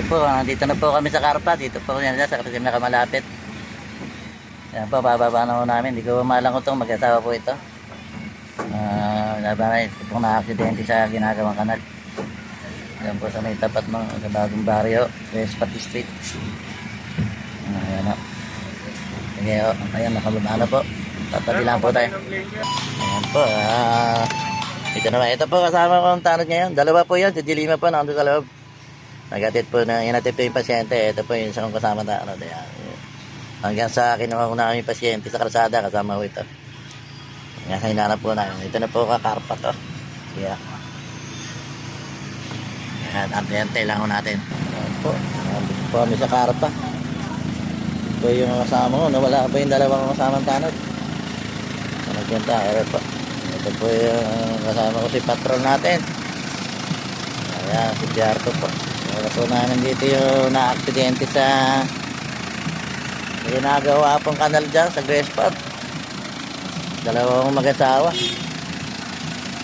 Ito po, dito na po kami sa Karpa. Dito po yan sa kasi nakamalapit. Yan po, bababa na po namin. Hindi ko malang ko itong mag-asawa po ito. Ah, uh, na ito pong na-aksidente sa ginagawang kanal. Yan po sa may tapat ng bagong baryo, West Pati Street. Ah, Ayan o. Sige o, ayan, nakaluma na po. Tatabi lang po tayo. Ayan po, ah... ito naman, ito po kasama ko ang tanod ngayon. Dalawa po yan, si Dilima po, nandun sa loob. Nagatid po na, inatid po yung pasyente. Ito po yung isang kasama na, ano, ayan. Hanggang sa kinuha ko na kami pasyente sa kalsada, kasama ko ito. Ngayon, hinanap po namin. Ito na po kakarpa to. Kaya, Ayan, antay-antay lang ho natin. Ayan po. Nandito po kami sa karpa. Ito yung kasama ko. Nawala pa yung dalawang kasamang tanod. Sa nagpunta, ere po. Ito po yung kasama ko si patron natin. Ayan, si Jarto po. Po namin dito yung na-aksidente sa ginagawa pong kanal dyan sa Grace Park. Dalawang mag-asawa.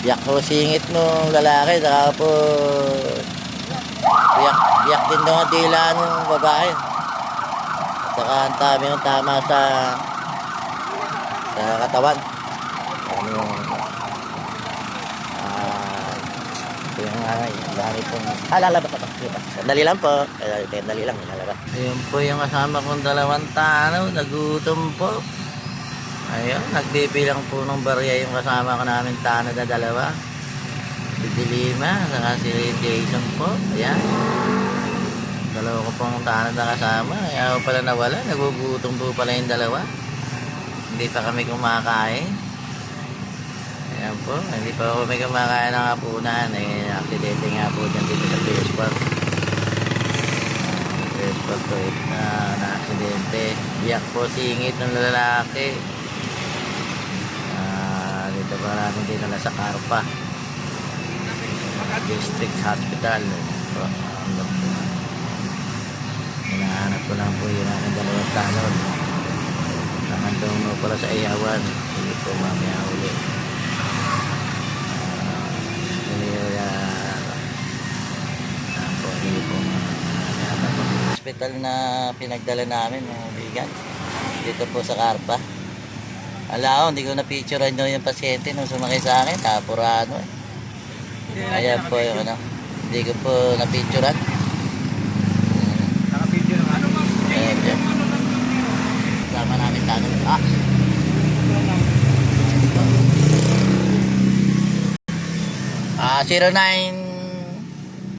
Yak po singit nung lalaki, saka po biyak, biyak din ang dila ng babae. At saka ang dami ng tama sa sa katawan. Ano yung ah ang dami pong ah lalabas ako. Sandali lang po. Eh, Sandali lang, lalabas. Ayun po yung kasama kong dalawang tanaw, nagutom po. Ayun, nagbibilang po ng barya yung kasama ko namin tana na dalawa. Si Dilima, saka si Jason po. Ayan. Dalawa ko pong tana na kasama. Kaya pala nawala. Nagugutom po pala yung dalawa. Hindi pa kami kumakain. Ayan po. Hindi pa kami kumakain ng hapunan. Eh, aksidente nga po dyan dito sa Facebook. Facebook po eh, na, na aksidente. Biyak po singit ng lalaki. Ah, dito pa namin dinala sa Karpa. District Hospital. Hinahanap ko lang po yung aking dalawang tanod. Nakandong mo pala sa Iyawan. Hindi po mamaya uli. Ah, Hindi uh, po, hindi po ma- Hospital na pinagdala namin mga bigan. Dito po sa Karpa. Ala ko, hindi ko na-picturean nyo yung pasyente nung sumakay sa akin. Kapurano eh. Ayan po yung ano. Hindi ko po na-picturean. Naka-video na nga. Ayan dyan. Sama namin tanong. Ah! Ah, 09